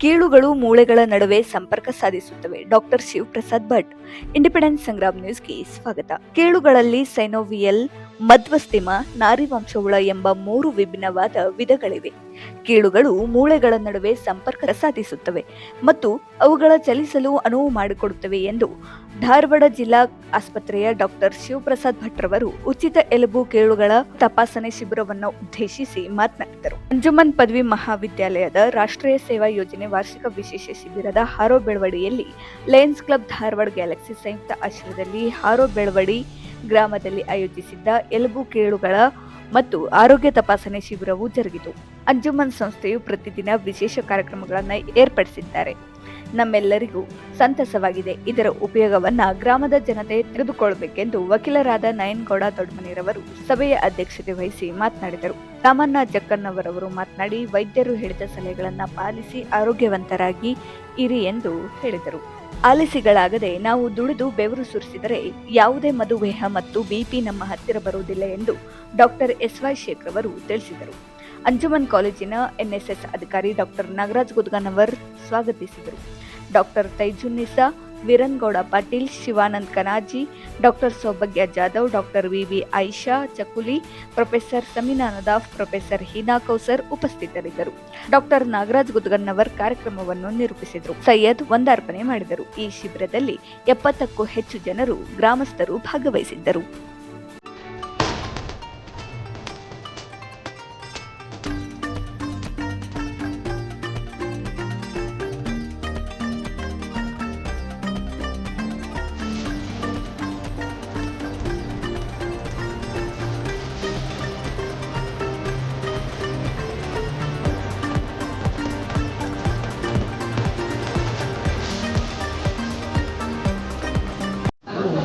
ಕೀಳುಗಳು ಮೂಳೆಗಳ ನಡುವೆ ಸಂಪರ್ಕ ಸಾಧಿಸುತ್ತವೆ. ಡಾಕ್ಟರ್ ಶಿವಪ್ರಸಾದ್ ಭಟ್ ಇಂಡಿಪೆಂಡೆನ್ಸ್ ಸಂಗ್ರಾಮ್ ನ್ಯೂಸ್ಗೆ ಸ್ವಾಗತ. ಕೀಳುಗಳಲ್ಲಿ ಸೈನೋವಿಯಲ್ ಮಧ್ವಸ್ತಿಮ ನಾರಿವಂಶಹುಳ ಎಂಬ ಮೂರು ವಿಭಿನ್ನವಾದ ವಿಧಗಳಿವೆ. ಕೀಳುಗಳು ಮೂಳೆಗಳ ನಡುವೆ ಸಂಪರ್ಕ ಸಾಧಿಸುತ್ತವೆ ಮತ್ತು ಅವುಗಳ ಚಲಿಸಲು ಅನುವು ಮಾಡಿಕೊಡುತ್ತವೆ ಎಂದು ಧಾರವಾಡ ಜಿಲ್ಲಾ ಆಸ್ಪತ್ರೆಯ ಡಾಕ್ಟರ್ ಶಿವಪ್ರಸಾದ್ ಭಟ್ರವರು ಉಚಿತ ಎಲುಬು ಕೀಳುಗಳ ತಪಾಸಣೆ ಶಿಬಿರವನ್ನು ಉದ್ದೇಶಿಸಿ ಮಾತನಾಡಿದರು. ಅಂಜುಮನ್ ಪದವಿ ಮಹಾವಿದ್ಯಾಲಯದ ರಾಷ್ಟ್ರೀಯ ಸೇವಾ ಯೋಜನೆ ವಾರ್ಷಿಕ ವಿಶೇಷ ಶಿಬಿರದ ಹಾರೋ ಬೆಳವಡಿಯಲ್ಲಿ ಲಯನ್ಸ್ ಕ್ಲಬ್ ಧಾರವಾಡ ಗ್ಯಾಲಕ್ಸಿ ಸಂಯುಕ್ತ ಆಶ್ರಯದಲ್ಲಿ ಹಾರೋ ಬೆಳವಡಿ ಗ್ರಾಮದಲ್ಲಿ ಆಯೋಜಿಸಿದ್ದ ಎಲುಬು ಕೇಳುಗಳ ಮತ್ತು ಆರೋಗ್ಯ ತಪಾಸಣೆ ಶಿಬಿರವು ಜರುಗಿತು. ಅಂಜುಮನ್ ಸಂಸ್ಥೆಯು ಪ್ರತಿದಿನ ವಿಶೇಷ ಕಾರ್ಯಕ್ರಮಗಳನ್ನು ಏರ್ಪಡಿಸಿದ್ದಾರೆ. ನಮ್ಮೆಲ್ಲರಿಗೂ ಸಂತಸವಾಗಿದೆ. ಇದರ ಉಪಯೋಗವನ್ನು ಗ್ರಾಮದ ಜನತೆ ತಿಳಿದುಕೊಳ್ಳಬೇಕೆಂದು ವಕೀಲರಾದ ನಯನ್ಗೌಡ ದೊಡ್ಡಮನಿರವರು ಸಭೆಯ ಅಧ್ಯಕ್ಷತೆ ವಹಿಸಿ ಮಾತನಾಡಿದರು. ರಾಮಣ್ಣ ಜಕ್ಕನ್ನವರವರು ಮಾತನಾಡಿ, ವೈದ್ಯರು ಹೇಳಿದ ಸಲಹೆಗಳನ್ನು ಪಾಲಿಸಿ ಆರೋಗ್ಯವಂತರಾಗಿ ಇರಿ ಎಂದು ಹೇಳಿದರು. ಆಲಿಸಿಗಳಾಗದೆ ನಾವು ದುಡಿದು ಬೆವರು ಸುರಿಸಿದರೆ ಯಾವುದೇ ಮಧುಮೇಹ ಮತ್ತು ಬಿಪಿ ನಮ್ಮ ಹತ್ತಿರ ಬರುವುದಿಲ್ಲ ಎಂದು ಡಾಕ್ಟರ್ ಎಸ್ ವೈ ಶೇಖರ್ ಅವರು ತಿಳಿಸಿದರು. ಅಂಜುಮನ್ ಕಾಲೇಜಿನ ಎನ್ಎಸ್ಎಸ್ ಅಧಿಕಾರಿ ಡಾಕ್ಟರ್ ನಾಗರಾಜ್ ಗುದ್ಗನವರ್ ಸ್ವಾಗತಿಸಿದರು. Doctor Taijunnisa Veerangouda Patil, Shivanand Kanaji, doctor Saubhagya Jadhav, doctor V V Ayesha Chakuli, professor Samina Nadaf, professor Heena Kausar ಉಪಸ್ಥಿತರಿದ್ದರು. ಡಾಕ್ಟರ್ ನಾಗರಾಜ್ ಗುದ್ಗನ್ನವರ್ ಕಾರ್ಯಕ್ರಮವನ್ನು ನಿರೂಪಿಸಿದರು. ಸೈಯದ್ ಒಂದಾರ್ಪಣೆ ಮಾಡಿದರು. ಈ ಶಿಬಿರದಲ್ಲಿ ಎಪ್ಪತ್ತಕ್ಕೂ ಹೆಚ್ಚು ಜನರು ಗ್ರಾಮಸ್ಥರು ಭಾಗವಹಿಸಿದ್ದರು.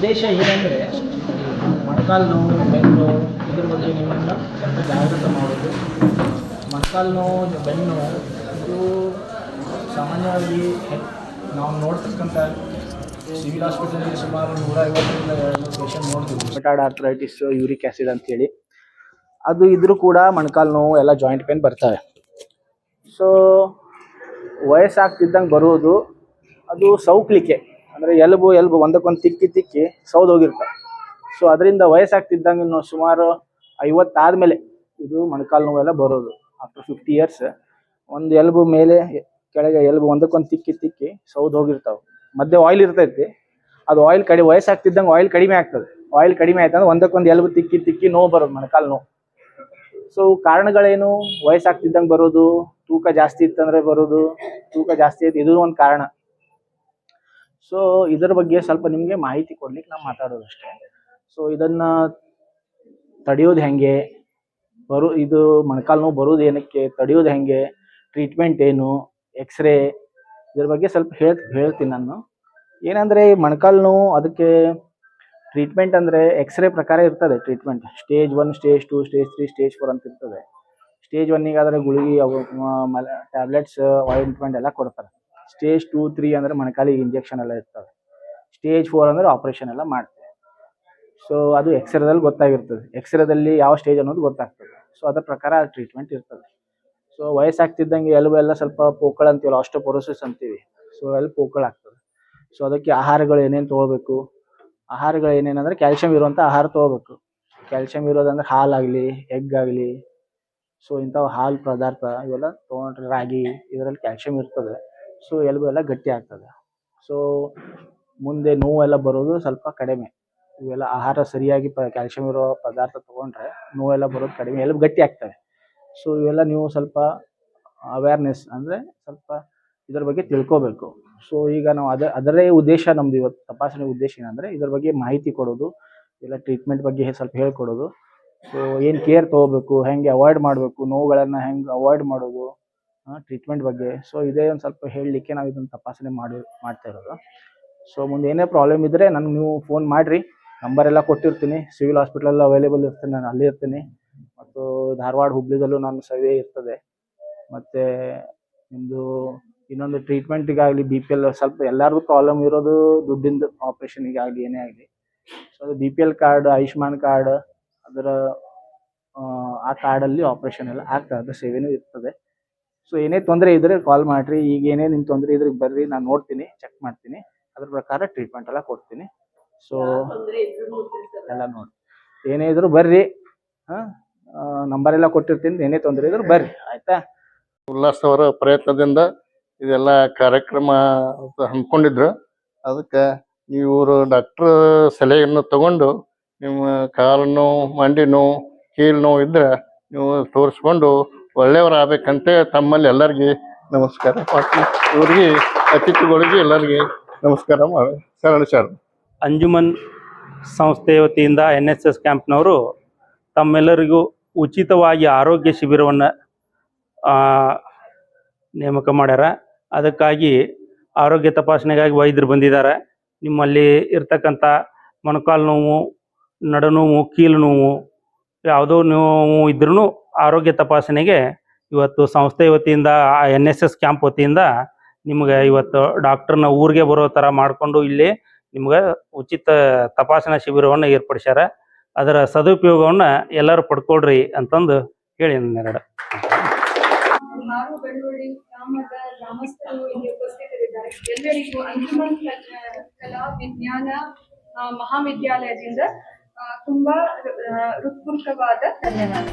ಉದ್ದೇಶ ಏನಂದರೆ ಮೊಣಕಾಲು ನೋವು, ಬೆನ್ನು, ಇದ್ರ ಬಗ್ಗೆ ನಿಮ್ಮನ್ನು ಸ್ವಲ್ಪ ಜಾಗೃತ ಮಾಡೋದು. ಮೊಣಕಾಲು ನೋವು, ಬೆನ್ನು ನೋವು ಇದು ಸಾಮಾನ್ಯವಾಗಿ ನಾವು ನೋಡ್ತಕ್ಕಂಥ ಸಿವಿಲ್ ಹಾಸ್ಪಿಟಲಲ್ಲಿ ಸುಮಾರು ನೂರ ಐವತ್ತರಿಂದ ಎರಡು ಪೇಷಂಟ್ ನೋಡ್ತೀವಿ ಮೆಟಾಡ್ ಆರ್ಥರೈಟಿಸ್ ಯೂರಿಕ್ ಆ್ಯಸಿಡ್ ಅಂತೇಳಿ. ಅದು ಇದ್ರೂ ಕೂಡ ಮೊಣಕಾಲು ನೋವು ಎಲ್ಲ ಜಾಯಿಂಟ್ ಪೇನ್ ಬರ್ತವೆ. ಸೊ ವಯಸ್ಸಾಗ್ತಿದ್ದಂಗೆ ಬರೋದು, ಅದು ಸೌಕ್ಲಿಕ್ಕೆ ಅಂದರೆ ಎಲುಬು ಎಲುಬು ಒಂದಕ್ಕೊಂದು ತಿಕ್ಕಿ ತಿಕ್ಕಿ ಸೌದು ಹೋಗಿರ್ತಾರೆ ಸೊ ಅದರಿಂದ ವಯಸ್ಸಾಗ್ತಿದ್ದಂಗೆ ಸುಮಾರು ಐವತ್ತಾದ್ಮೇಲೆ ಇದು ಮೊಣಕಾಲು ನೋವೆಲ್ಲ ಬರೋದು ಆಫ್ಟರ್ ಫಿಫ್ಟಿ ಇಯರ್ಸ್ ಒಂದು ಎಲುಬು ಮೇಲೆ ಕೆಳಗೆ ಎಲುಬು ಒಂದಕ್ಕೊಂದು ತಿಕ್ಕಿ ತಿಕ್ಕಿ ಸೌದು ಹೋಗಿರ್ತಾವೆ. ಮಧ್ಯೆ ಆಯಿಲ್ ಇರ್ತೈತಿ. ಅದು ಆಯಿಲ್ ಕಡಿ, ವಯಸ್ಸಾಗ್ತಿದ್ದಂಗೆ ಆಯಿಲ್ ಕಡಿಮೆ ಆಗ್ತದೆ. ಆಯಿಲ್ ಕಡಿಮೆ ಆಯ್ತಂದ್ರೆ ಒಂದಕ್ಕೊಂದು ಎಲುಬು ತಿಕ್ಕಿ ತಿಕ್ಕಿ ನೋವು ಬರೋದು ಮೊಣಕಾಲು ನೋವು. ಸೊ ಕಾರಣಗಳೇನು? ವಯಸ್ಸಾಗ್ತಿದ್ದಂಗೆ ಬರೋದು, ತೂಕ ಜಾಸ್ತಿ ಇತ್ತಂದ್ರೆ ಬರೋದು, ತೂಕ ಜಾಸ್ತಿ ಇತ್ತು ಇದೂ ಒಂದು ಕಾರಣ. ಸೊ ಇದರ ಬಗ್ಗೆ ಸ್ವಲ್ಪ ನಿಮಗೆ ಮಾಹಿತಿ ಕೊಡ್ಲಿಕ್ಕೆ ನಾವು ಮಾತಾಡೋದು ಅಷ್ಟೇ ಸೊ ಇದನ್ನ ತಡೆಯೋದು ಹೆಂಗೆ? ಬರೋ, ಇದು ಮೊಣಕಾಲು ನೋವು ಬರೋದು ಏನಕ್ಕೆ? ತಡೆಯೋದು ಹೆಂಗೆ? ಟ್ರೀಟ್ಮೆಂಟ್ ಏನು? ಎಕ್ಸ್ರೇ ಇದ್ರ ಬಗ್ಗೆ ಸ್ವಲ್ಪ ಹೇಳ್ ಹೇಳ್ತೀನಿ ನಾನು. ಏನಂದ್ರೆ ಮೊಣಕಾಲು ನೋವು ಅದಕ್ಕೆ ಟ್ರೀಟ್ಮೆಂಟ್ ಅಂದ್ರೆ ಎಕ್ಸ್ರೇ ಪ್ರಕಾರ ಇರ್ತದೆ treatment stage one stage two stage three stage four ಅಂತ ಇರ್ತದೆ ಸ್ಟೇಜ್ ಒನ್ನಿಗಾದ್ರೆ ಗುಳಿಗೆ ಅವು ಟ್ಯಾಬ್ಲೆಟ್ಸ್ ಆಯಿಂಟ್ಮೆಂಟ್ ಎಲ್ಲ ಕೊಡ್ತಾರೆ. ಸ್ಟೇಜ್ ಟೂ, ತ್ರೀ ಅಂದ್ರೆ ಮೊಣಕಾಲಿಗೆ ಇಂಜೆಕ್ಷನ್ ಎಲ್ಲ ಇರ್ತವೆ. ಸ್ಟೇಜ್ ಫೋರ್ ಅಂದ್ರೆ ಆಪ್ರೇಷನ್ ಎಲ್ಲ ಮಾಡ್ತೇವೆ. ಸೊ ಅದು ಎಕ್ಸ್ರೇದಲ್ಲಿ ಗೊತ್ತಾಗಿರ್ತದೆ. ಎಕ್ಸ್ರೇದಲ್ಲಿ ಯಾವ ಸ್ಟೇಜ್ ಅನ್ನೋದು ಗೊತ್ತಾಗ್ತದೆ. ಸೊ ಅದರ ಪ್ರಕಾರ ಟ್ರೀಟ್ಮೆಂಟ್ ಇರ್ತದೆ. ಸೊ ವಯಸ್ಸಾಗ್ತಿದ್ದಂಗೆ ಎಲುಬು ಎಲ್ಲ ಸ್ವಲ್ಪ ಪೋಕಳ ಅಂತೀವಲ್ಲ ಆಸ್ಟೋಪೊರೋಸಿಸ್ ಅಂತೀವಿ. ಸೊ ಎಲ್ಲಿ ಪೋಕಳ ಆಗ್ತದೆ. ಸೊ ಅದಕ್ಕೆ ಆಹಾರಗಳು ಏನೇನು ತೊಗೊಳ್ಬೇಕು? ಆಹಾರಗಳು ಏನೇನಂದ್ರೆ ಕ್ಯಾಲ್ಸಿಯಂ ಇರುವಂಥ ಆಹಾರ ತೊಗೋಬೇಕು ಕ್ಯಾಲ್ಸಿಯಂ ಇರೋದಂದ್ರೆ ಹಾಲಾಗಲಿ ಎಗ್ ಆಗಲಿ. ಸೊ ಇಂಥವು ಹಾಲು ಪದಾರ್ಥ ಇವೆಲ್ಲ ತೊಗೊಂಡ್ರೆ ರಾಗಿ, ಇದರಲ್ಲಿ ಕ್ಯಾಲ್ಸಿಯಂ ಇರ್ತದೆ. ಸೊ ಎಲುಬು ಎಲ್ಲ ಗಟ್ಟಿ ಆಗ್ತದೆ. ಸೊ ಮುಂದೆ ನೋವೆಲ್ಲ ಬರೋದು ಸ್ವಲ್ಪ ಕಡಿಮೆ. ಇವೆಲ್ಲ ಆಹಾರ ಸರಿಯಾಗಿ ಪ ಕ್ಯಾಲ್ಸಿಯಂ ಇರೋ ಪದಾರ್ಥ ತೊಗೊಂಡ್ರೆ ನೋವೆಲ್ಲ ಬರೋದು ಕಡಿಮೆ. ಎಲುಬು ಗಟ್ಟಿ ಆಗ್ತವೆ. ಸೊ ಇವೆಲ್ಲ ನೀವು ಸ್ವಲ್ಪ ಅವೇರ್ನೆಸ್ ಅಂದರೆ ಸ್ವಲ್ಪ ಇದ್ರ ಬಗ್ಗೆ ತಿಳ್ಕೊಬೇಕು. ಸೊ ಈಗ ನಾವು ಅದ ಅದರೇ ಉದ್ದೇಶ ನಮ್ದು ಇವತ್ತು, ತಪಾಸಣೆ ಉದ್ದೇಶ ಏನಂದರೆ ಇದ್ರ ಬಗ್ಗೆ ಮಾಹಿತಿ ಕೊಡೋದು ಎಲ್ಲ ಟ್ರೀಟ್ಮೆಂಟ್ ಬಗ್ಗೆ ಸ್ವಲ್ಪ ಹೇಳ್ಕೊಡೋದು. ಸೊ ಏನು ಕೇರ್ ತೊಗೋಬೇಕು, ಹೆಂಗೆ ಅವಾಯ್ಡ್ ಮಾಡಬೇಕು, ನೋವುಗಳನ್ನು ಹೆಂಗೆ ಅವಾಯ್ಡ್ ಮಾಡೋದು ಟ್ರೀಟ್ಮೆಂಟ್ ಬಗ್ಗೆ. ಸೊ ಇದೇ ಒಂದು ಸ್ವಲ್ಪ ಹೇಳಲಿಕ್ಕೆ ನಾವು ಇದನ್ನು ತಪಾಸಣೆ ಮಾಡಿ ಮಾಡ್ತಾ ಇರೋದು. ಸೊ ಮುಂದೆ ಏನೇ ಪ್ರಾಬ್ಲಮ್ ಇದ್ದರೆ ನನಗೆ ನೀವು ಫೋನ್ ಮಾಡಿರಿ. ನಂಬರ್ ಎಲ್ಲ ಕೊಟ್ಟಿರ್ತೀನಿ. ಸಿವಿಲ್ ಹಾಸ್ಪಿಟಲಲ್ಲಿ ಅವೈಲೇಬಲ್ ಇರ್ತೀನಿ ನಾನು ಅಲ್ಲಿ ಇರ್ತೀನಿ. ಮತ್ತು ಧಾರವಾಡ ಹುಬ್ಳಿದಲ್ಲೂ ನಾನು ಸೇವೆ ಇರ್ತದೆ. ಮತ್ತು ನಿಮ್ಮದು ಇನ್ನೊಂದು ಟ್ರೀಟ್ಮೆಂಟಿಗಾಗಲಿ ಬಿ ಪಿ ಎಲ್ ಸ್ವಲ್ಪ ಎಲ್ಲರದು ಪ್ರಾಬ್ಲಮ್ ಇರೋದು ದುಡ್ಡಿಂದು ಆಪ್ರೇಷನಿಗಾಗಲಿ ಏನೇ ಆಗಲಿ. ಸೊ ಅದು B P L card Ayushman card ಅದರ ಆ, ಆ ಕಾರ್ಡಲ್ಲಿ ಆಪ್ರೇಷನ್ ಎಲ್ಲ ಆಗ್ತದೆ ಅದರ ಸೇವೆನೂ ಇರ್ತದೆ. ಸೊ ಏನೇ ತೊಂದರೆ ಇದ್ರೆ ಕಾಲ್ ಮಾಡ್ರಿ. ಈಗ ಏನೇ ನಿಮ್ ತೊಂದರೆ ಇದ್ರೆ ಬರ್ರಿ. ನಾನು ನೋಡ್ತೀನಿ ಚೆಕ್ ಮಾಡ್ತೀನಿ. ಅದ್ರ ಪ್ರಕಾರ ಟ್ರೀಟ್ಮೆಂಟ್ ಎಲ್ಲ ಕೊಡ್ತೀನಿ. ಸೊ ಎಲ್ಲ ನೋಡಿ. ಏನೇ ಇದ್ರು ಬರ್ರಿ. ಹಾ ನಂಬರ್ ಎಲ್ಲ ಕೊಟ್ಟಿರ್ತೀನಿ. ಏನೇ ತೊಂದರೆ ಇದ್ರು ಬರ್ರಿ. ಆಯ್ತಾ? ಉಲ್ಲಾಸ್ ಅವರ ಪ್ರಯತ್ನದಿಂದ ಇದೆಲ್ಲ ಕಾರ್ಯಕ್ರಮ ಹಮ್ಮಿಕೊಂಡಿದ್ರು ಅದಕ್ಕೆ ಇವರು ಡಾಕ್ಟರ್ ಸಲಹೆಯನ್ನು ತಗೊಂಡು ನಿಮ್ಮ ಕಾಲು ನೋವು ಮಂಡಿ ನೋವು ಕೀಲು ನೋವು ಇದ್ರೆ ನೀವು ತೋರಿಸ್ಕೊಂಡು ಒಳ್ಳೆಯವರಾಗಬೇಕಂತ ತಮ್ಮಲ್ಲಿ ಎಲ್ಲರಿಗೆ ನಮಸ್ಕಾರ. ಪಾಟ್ನ ಇವ್ರಿಗೆ ಅತಿಥಿಗಳಿಗೆ ಎಲ್ಲರಿಗೆ ನಮಸ್ಕಾರ ಮಾಡಿ ಶರಣ ಶರಣ. ಅಂಜುಮನ್ ಸಂಸ್ಥೆ ವತಿಯಿಂದ ಎನ್ ಎಸ್ ಎಸ್ ಕ್ಯಾಂಪ್ನವರು ತಮ್ಮೆಲ್ಲರಿಗೂ ಉಚಿತವಾಗಿ ಆರೋಗ್ಯ ಶಿಬಿರವನ್ನು ನೇಮಕ ಮಾಡ್ಯಾರ. ಅದಕ್ಕಾಗಿ ಆರೋಗ್ಯ ತಪಾಸಣೆಗಾಗಿ ವೈದ್ಯರು ಬಂದಿದ್ದಾರೆ. ನಿಮ್ಮಲ್ಲಿ ಇರ್ತಕ್ಕಂಥ ಮೊಣಕಾಲು ನೋವು, ನಡು ನೋವು, ಕೀಲು ನೋವು, ಯಾವುದೋ ನೋವು ಇದ್ರೂ ಆರೋಗ್ಯ ತಪಾಸಣೆಗೆ ಇವತ್ತು ಸಂಸ್ಥೆ ವತಿಯಿಂದ ಎನ್ ಎಸ್ ಎಸ್ ಕ್ಯಾಂಪ್ ವತಿಯಿಂದ ನಿಮ್ಗೆ ಇವತ್ತು ಡಾಕ್ಟರ್ನ ಊರಿಗೆ ಬರೋ ಥರ ಮಾಡಿಕೊಂಡು ಇಲ್ಲಿ ನಿಮ್ಗೆ ಉಚಿತ ತಪಾಸಣಾ ಶಿಬಿರವನ್ನು ಏರ್ಪಡಿಸ್ಯಾರ. ಅದರ ಸದುಪಯೋಗವನ್ನು ಎಲ್ಲರೂ ಪಡ್ಕೊಳ್ರಿ ಅಂತಂದು ಹೇಳಿ ಉಪಸ್ಥಿತರಿದ್ದಾರೆ. ಎಲ್ಲರಿಗೂ ವಿಜ್ಞಾನ ಮಹಾವಿದ್ಯಾಲಯದಿಂದ ತುಂಬಾ ಆ, ಹೃತ್ಪೂರ್ವಕವಾದ ಧನ್ಯವಾದ.